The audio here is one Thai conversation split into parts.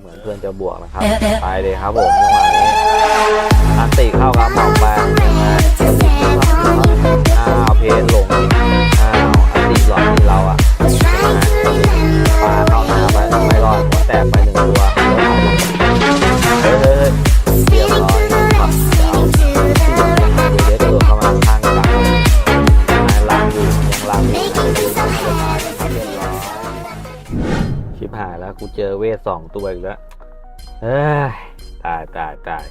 เหมือนเพื่อนจะบวกนะครับ ไปเลยครับผมจังหวะนี้อันติเข้าครับหมอกไปยังไงอ้าวเพนหลง ทสองตัวอีกแล้วเอ้ยตายตายตาย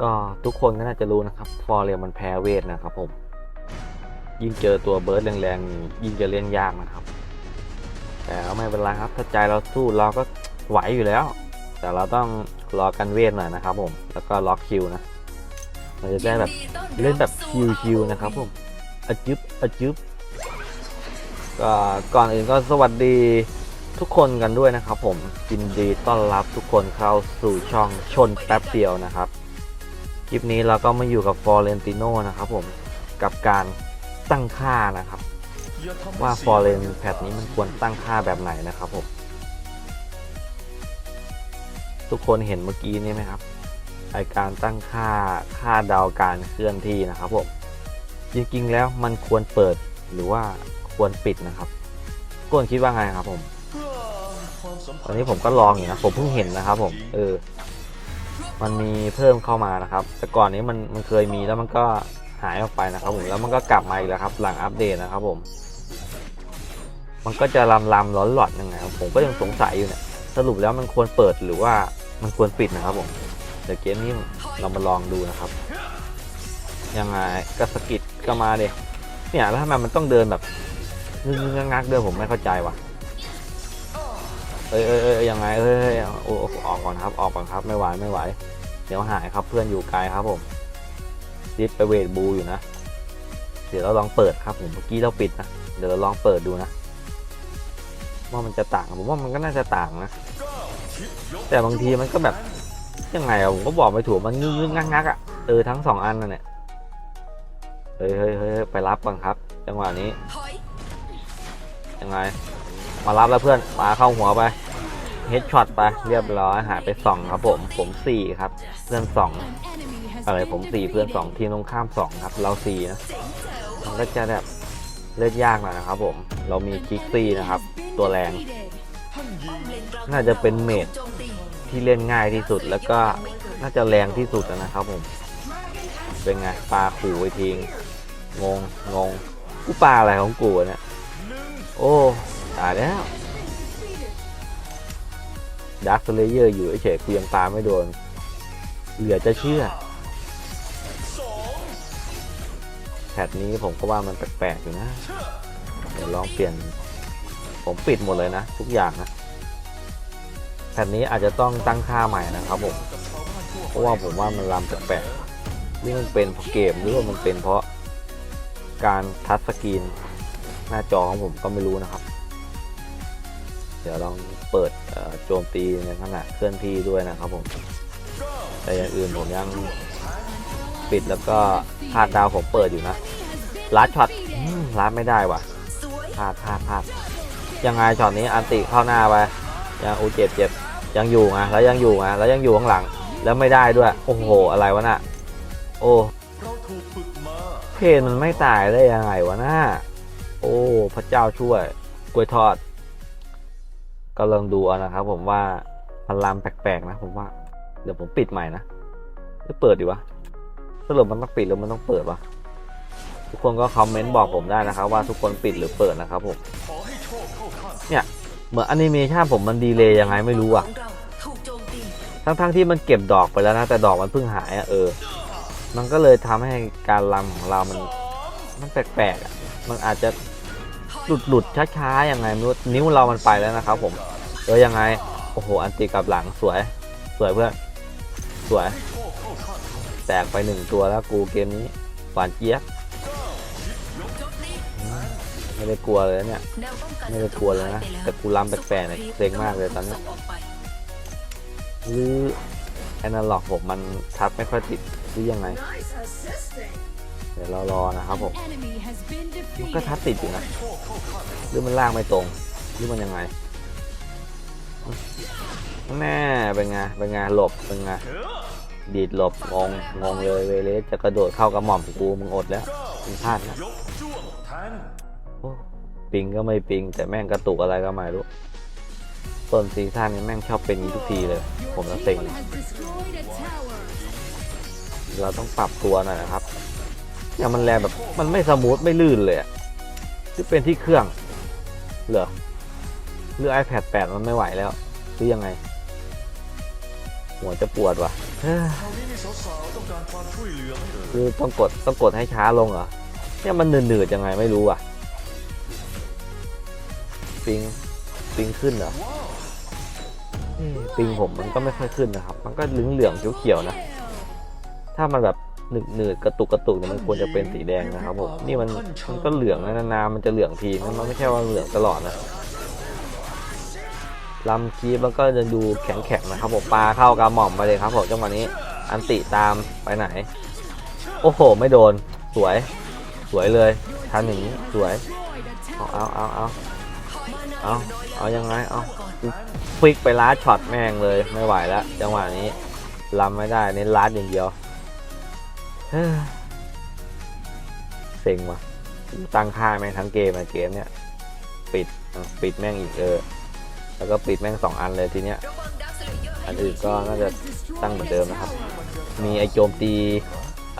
ก็ทุกคนก็น่าจะรู้นะครับ ฟอร์เรียมันแพ้เวทนะครับผม ยิ่งเจอตัวเบิร์ดแรงๆ ยิ่งจะเล่นยากนะครับ แต่ไม่เป็นไรครับ ถ้าใจเราสู้เราก็ไหวอยู่แล้ว แต่เราต้องรอกันเวทหน่อยนะครับผม แล้วก็ล็อกคิวนะ มันจะได้แบบเล่นแบบชิวๆนะครับผมอจึบอจึบก็ก่อนอื่นก็สวัสดี ทุกคนกันด้วยนะครับผมยินดีต้อนรับทุกคนเข้าสู่ช่องชนแป๊บเดียวนะครับ คลิปนี้เราก็มาอยู่กับฟอร์เรนติโนนะครับผมกับการตั้งค่านะครับ ว่าฟอร์เรนแพทนี้มันควรตั้งค่าแบบไหนนะครับผมทุกคนเห็นเมื่อกี้นี้ไหมครับไอการตั้งค่าค่าดาวการเคลื่อนที่นะครับผมจริงๆแล้วมันควรเปิดหรือว่าควรปิดนะครับกคนคิดว่าไงครับผม ตอนนี้ผมก็ลองอยู่นะผมเพิ่งเห็นนะครับผมเออมันมีเพิ่มเข้ามานะครับ แต่ก่อนนี้มันมันเคยมีแล้วมันก็หายออกไปนะครับผมแล้วมันก็กลับมาอีกแล้วครับ หลังอัปเดตนะครับผม มันก็จะลำลำหลอนหลอนยังไงผมก็ยังสงสัยอยู่เนี่ยสรุปแล้วมันควรเปิดหรือว่ามันควรปิดนะครับผมเดี๋ยวเกมนี้เรามาลองดูนะครับ ยังไงก็สกิดก็มาเดยเนี่ยแล้วทำไมมันต้องเดินแบบงึกงักเดินผมไม่เข้าใจว่ะ เอ้ยเอ้ยเอ้ยยังไงเอ้ยเอ้ยโอ้โอ้ออกก่อนครับ ออกก่อนครับ ไม่ไหวไม่ไหว เดี๋ยวหายครับเพื่อนอยู่ไกลครับผมดิฟไปเวทบูอยู่นะ เดี๋ยวเราลองเปิดครับผม เมื่อกี้เราปิดนะ เดี๋ยวเราลองเปิดดูนะว่ามันจะต่าง ผมว่ามันก็น่าจะต่างนะ แต่บางทีมันก็แบบยังไงอะผมก็บอกไม่ถูกมันงึกงึกงักงักอะเออทั้งสองอันนั่นแหละเฮ้ยเฮ้ยเฮ้ยไปรับก่อนครับ จังหวะนี้ยังไง มารับแล้วเพื่อนมาเข้าหัวไปเฮดช็อตไปเรียบร้อยหายไปสองครับผมผมสี่ครับ เพื่อนสองอะไรผมสี่เพื่อนสองทีมตรงข้ามสองครับ เราสี่นะมันก็จะแบบเล่นยากหน่อยนะครับผมเรามีคิกซี่นะครับ ตัวแรง น่าจะเป็นเมดที่เล่นง่ายที่สุดแล้วก็น่าจะแรงที่สุดนะครับผม เป็นไงปลาขู่ไปทิ้งงงงงกูปลาอะไรของกูเนี่ยโอ้ ตายแล้วดาร์คเลเยอร์อยู่เฉยกูยังปาไม่โดน เหลือจะเชื่อแพทนี้ผมก็ว่ามันแปลกๆอยู่นะ เดี๋ยวลองเปลี่ยน ผมปิดหมดเลยนะ ทุกอย่างนะแพทนี้อาจจะต้องตั้งค่าใหม่นะครับผม เพราะว่าผมว่ามันลำแปลกๆนี่มันเป็นเพราะเกมหรือว่ามันเป็นเพราะการทัชสกรีนหน้าจอของผมก็ไม่รู้นะครับ ดี๋ยวลองเปิดโจมตีในขณะเคลื่อนที่ด้วยนะครับผม แต่อย่างอื่นผมยังปิดแล้วก็พลาดดาวผมเปิดอยู่นะลัดช็อตลัดไม่ได้ว่ะพลาดพลาดพลาดยังไงช็อตนี้อันติเข้าหน้าไปยังอูเจ็บเจ็บยังอยู่ไงแล้วยังอยู่ไงแล้วยังอยู่ข้างหลัง แล้วไม่ได้ด้วย โอ้โห อะไรวะน่ะ โอ้เพนมันไม่ตายได้ยังไงวะน่าโอ้ พระเจ้าช่วย กล้วยทอด ก็ลองดูเอานะครับ ผมว่ามันลามแปลกๆนะผมว่า เดี๋ยวผมปิดใหม่นะหรือเปิดดีวะสรุปมันต้องปิดหรือมันต้องเปิดวะทุกคนก็คอมเมนต์บอกผมได้นะครับ ว่าทุกคนปิดหรือเปิดนะครับผมเนี่ยเหมือนแอนิเมชันผมมันดีเลยยังไงไม่รู้อะทั้งๆที่มันเก็บดอกไปแล้วนะ แต่ดอกมันเพิ่งหายอะเออ มันก็เลยทำให้การลำของเรามันมันแปลกๆอะ มันอาจจะ หลุดหลุดๆช้าๆยังไงไม่รู้นิ้วเรามันไปแล้วนะครับผมเออยังไง โอ้โห อันตีกลับหลังสวย สวยเพื่อน สวย แตกไปหนึ่งตัวแล้วกูเกมนี้หวานเจี๊ยบไม่ได้กลัวเลยเนี่ย ไม่ได้กลัวเลยนะ แต่กูรำแปลกๆเนี่ยเซ็งมากเลยตอนนี้หรือแอนาล็อกผมมันทับไม่ค่อยติดหรือยังไง เดี๋ยวเรารอนะครับผมมันก็ทับติดอยู่นะหรือมันลากไม่ตรงหรือมันยังไงแน่เป็นไงเป็นไงหลบเป็นไงดีดหลบงงงงเลยเวเลสจะกระโดดเข้ากระหม่อมกูมึงอดแล้วมึงพลาดนะยกจ้วงแทงโอ้ปิงก็ไม่ปิง แต่แม่งกระตุกอะไรก็ไม่รู้ต้นซีซั่นนี้แม่งชอบเป็นอย่างนี้ทุกทีเลย ผมละเซ็ง has destroyed a tower. เราต้องปรับตัวหน่อยนะครับ เนี่ยมันแลแบบมันไม่สมูทไม่ลื่นเลยอะหรือเป็นที่เครื่องเหรอหรือ iPad 8 มันไม่ไหวแล้ว หรือยังไง หัวจะปวดว่ะคือต้องกดต้องกดให้ช้าลงเหรอเนี่ยมันหนืดๆยังไงไม่รู้อะปิงปิงขึ้นเหรอปิงผมมันก็ไม่ค่อยขึ้นนะครับ มันก็เหลืองๆเขียวๆนะ ถ้ามันแบบ หนึบหนืดกระตุกกระตุกเนี่ยมันควรจะเป็นสีแดงนะครับผมนี่มันมันก็เหลืองนะนานๆมันจะเหลืองทีมันไม่ใช่ว่าเหลืองตลอดนะลำคีบแล้วก็จะดูแข็งๆนะครับผมปลาเข้ากระหม่อมไปเลยครับผมจังหวะนี้ อันติตามไปไหน โอ้โห ไม่โดนสวย สวยเลยทันอย่างนี้สวยเอาเอาเอาเอาเอาเอายังไงเอาฟิกไปล้าช็อตแม่งเลยไม่ไหวแล้วจังหวะนี้ลำไม่ได้เน้นล้าดอย่างเดียว เซ็งว่ะ ตั้งค่าแม่งทั้งเกมอะเกมเนี้ยปิดปิดแม่งอีกเออ แล้วก็ปิดแม่งสองอันเลยทีเนี้ย อันอื่นก็น่าจะตั้งเหมือนเดิมนะครับ มีไอโจมตี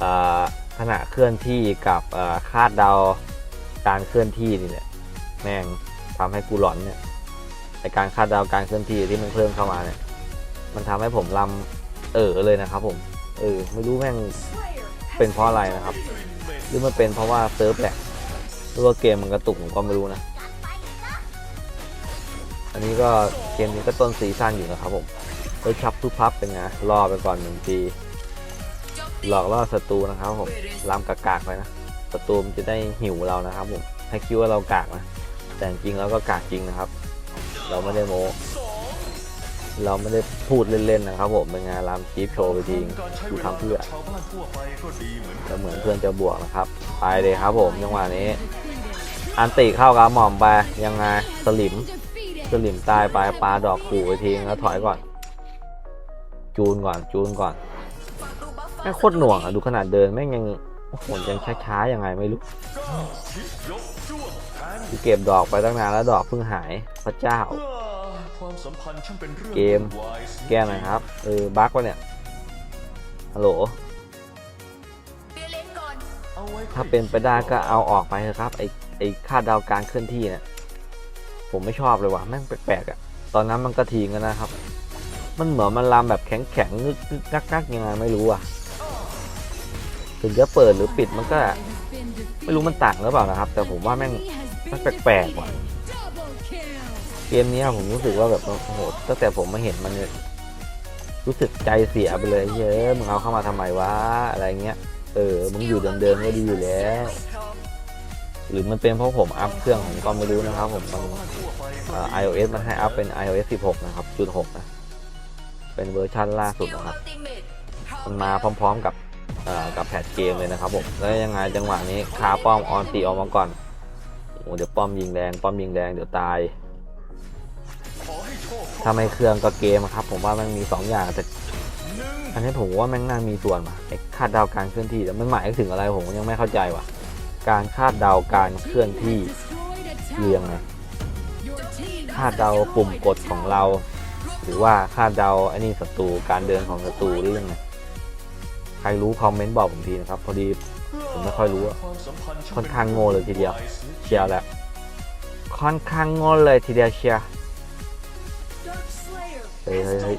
อ่าขณะเคลื่อนที่กับคาดเดาการเคลื่อนที่นี่แหละแม่งทำให้กูหลอนเนี่ยไอการคาดเดาการเคลื่อนที่ที่มันเพิ่มเข้ามาเนี่ย มันทำให้ผมลำเออเลยนะครับผม เออไม่รู้แม่ง เป็นเพราะอะไรนะครับ หรือมันเป็นเพราะว่าเซิร์ฟแหละหรือว่าเกมมันกระตุกผมก็ไม่รู้นะ อันนี้ก็เกมนี้ก็ต้นซีซั่นอยู่นะครับผมเฮ้ยชับทุบพับเป็นไงรอไปก่อนหนึ่งทีหลอกล่อศัตรูนะครับผมลำกากๆไปนะศัตรูมันจะได้หิวเรานะครับผมให้คิดว่าเรากากนะแต่จริงแล้วก็กากจริงนะครับ เราไม่ได้โม้ เราไม่ได้พูดเล่นๆนะครับผมเป็นไงานลำจีบโชว์ไปทีดูทำเพื่อชาวบ้วเหมือนเพื่อนจะบวกนะครับไปเลยครับผมจังหวะนี้ อันติเข้ากับหม่อมไปยังไงสลิมสลิมตายไปปลาดอกขู่ไปทิ้งแล้วถอยก่อน จูนก่อนจูนก่อนแม่โคตรหน่วงอะดูขนาดเดินแม่งยังโอ้โหยังช้าๆยังไงไม่รู้คิดยกจ้วงแทงกูเก็บดอกไปตั้งนานแล้วดอกเพิ่งหายพระเจ้า เพื่อความสัมพันธ์ช่างเป็นเรื่องเกมวุ่นวายเสียแก้หน่อยครับ เออ บั๊กวะเนี่ย ฮัลโหลเอาไว้ถ้าเป็นไปได้ก็เอาออกไปเถอะครับ ไอไอคาดเดาการเคลื่อนที่เนี่ย ผมไม่ชอบเลยว่ะ แม่งแปลกๆอะตอนนั้นมันก็ทีงกันนะครับ มันเหมือนมันลามแบบแข็งแข็งๆงึกงึกกักกักยังไงไม่รู้อะ ถึงจะเปิดหรือปิดมันก็ ไม่รู้มันต่างหรือเปล่านะครับ แต่ผมว่าแม่งมันแปลกๆว่ะ เกมนี้ผมรู้สึกว่าแบบโอ้โหตั้งแต่ผมมาเห็นมันเนี่ยรู้สึกใจเสียไปเลยเย้ยมึงเอาเข้ามาทำไมวะอะไรเงี้ย เออมึงอยู่เดิมๆก็ดีอยู่แล้ว หรือมันเป็นเพราะผมอัพเครื่องผมก็ไม่รู้นะครับ ผมมันไปก็เอ่อ iOS มันให้อัพเป็น iOS 16 นะครับจุด6นะ เป็นเวอร์ชันล่าสุดนะครับมันมาพร้อม ๆกับกับแพทเกมเลยนะครับผมแล้วยังไงจังหวะนี้คาป้อมออนตีออกมาก่อนโอ้เดี๋ยวป้อมยิงแรงป้อมยิงแรงเดี๋ยวตาย ถ้าไม่เครื่องก็เกมอะครับ ผมว่ามันมี 2 อย่างแต่หนึ่งอันนี้ผมว่าแม่งน่ามีส่วนว่ะไอ้คาดเดาการเคลื่อนที่แต่มันหมายถึงอะไรผมยังไม่เข้าใจว่ะ การคาดเดาการเคลื่อนที่เรียงไงคาดเดาปุ่มกดของเรา หรือว่าคาดเดาไอ้นี่ศัตรูการเดินของศัตรูหรือยังไงใครรู้คอมเมนต์บอกผมทีนะครับ พอดีผมไม่ค่อยรู้อะความสัมพันธ์ช่ค่อนข้างโง่เลยทีเดียวเชียร์แหล้วค่อนข้างงอเลยทีเดียวเชียร์ เฮ้ยเฮ้ยเฮ้ย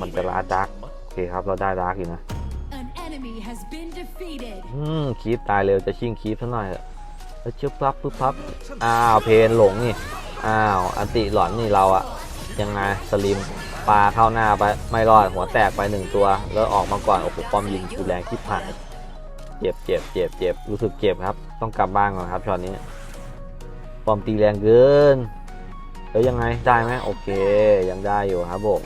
มันจะลาดาร์กโอเคครับเราได้ดาร์กอยู่นะ An enemy has been defeated. อืมคีปตายเร็วจะชิงคีปซะหน่อยเถอะแล้วเชื่อปั๊บปึ๊บปั๊บอ้าวเพนหลงนี่อ้าวอันติหลอนนี่เราอะยังไงสลิมปลาเข้าหน้าไปไม่รอดหัวแตกไปหนึ่งตัว แล้วออกมาก่อนโอ้โหป้อมยิงกูแรงที่ผ่านเจ็บเจ็บเจ็บเจ็บรู้สึกเจ็บครับ ต้องกลับบ้านก่อนครับช็อตนี้ป้อมตีแรงเกิน แล้วยังไงได้ไหมโอเค ยังได้อยู่ครับผม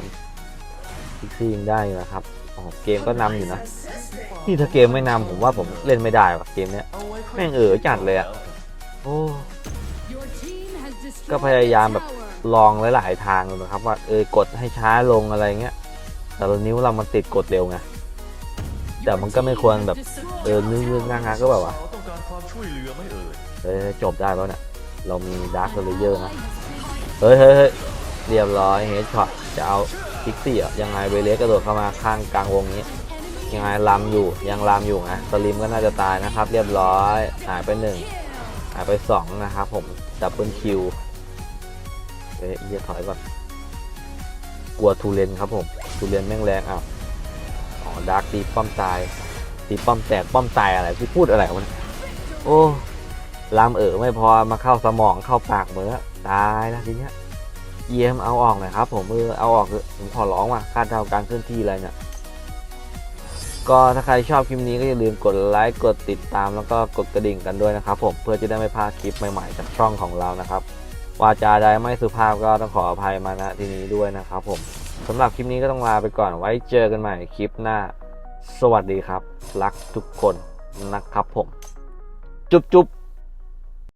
พิกซี่ยังได้อยู่นะครับอ๋อเกมก็นำอยู่นะนี่ถ้าเกมไม่นำผมว่าผมเล่นไม่ได้ว่ะเกมเนี้ยไว้ค่ยแม่งเออจัดเลยอะโอ้ก็พยายามแบบลองหลายๆทางดูนะครับ ว่าเออกดให้ช้าลงอะไรเงี้ยแต่ละนิ้วเรามันติดกดเร็วไงแต่มันก็ไม่ควรแบบเออนึกๆงางๆก็แบบว่าเออจบได้แล้วเนี่ยเรามีดาร์คเลเยอร์นะ เฮ้ยเฮ้ยเรียบร้อยเฮดช็อตจะเอาพิกซี่อะยังไงเวเลสกระโดดเข้ามาข้างกลางวงนี้ ยังไงลำอยู่ยังลำอยู่นะสลิมก็น่าจะตายนะครับ เรียบร้อยหายไปหนึ่งหายไปสองนะครับผมดับเบิลคิวเอ้ยเหี้ยถอยก่อนกลัวทูเลนครับผมทูเลนแม่งแรงอ้าวอ๋อดาร์กตีป้อมตายตีป้อมแตกป้อมตายอะไรที่พูดอะไรวะโอ้ลำเอ๋อไม่พอมาเข้าสมองเข้าปากเหมือน ตายแล้วทีเนี้ยเยี่ยมเอาออกหน่อยครับ ผมเออเอาออกเถอผมขอร้องว่ะคาดเดาการเคลื่อนที่อะไรเนี่ยก็ถ้าใครชอบคลิปนี้ก็อย่าลืมกดไลค์กดติดตามแล้วก็กดกระดิ่งกันด้วยนะครับ ผมเพื่อจะได้ไม่พลาดคลิปใหม่ๆจากช่องของเรานะครับวาจาใดไม่สุภาพก็ต้องขออภัยมาณที่นี้ด้วยนะครับ ผมสำหรับคลิปนี้ก็ต้องลาไปก่อนไว้เจอกันใหม่คลิปหน้า สวัสดีครับ รักทุกคนนะครับผม จุ๊บจุ๊บ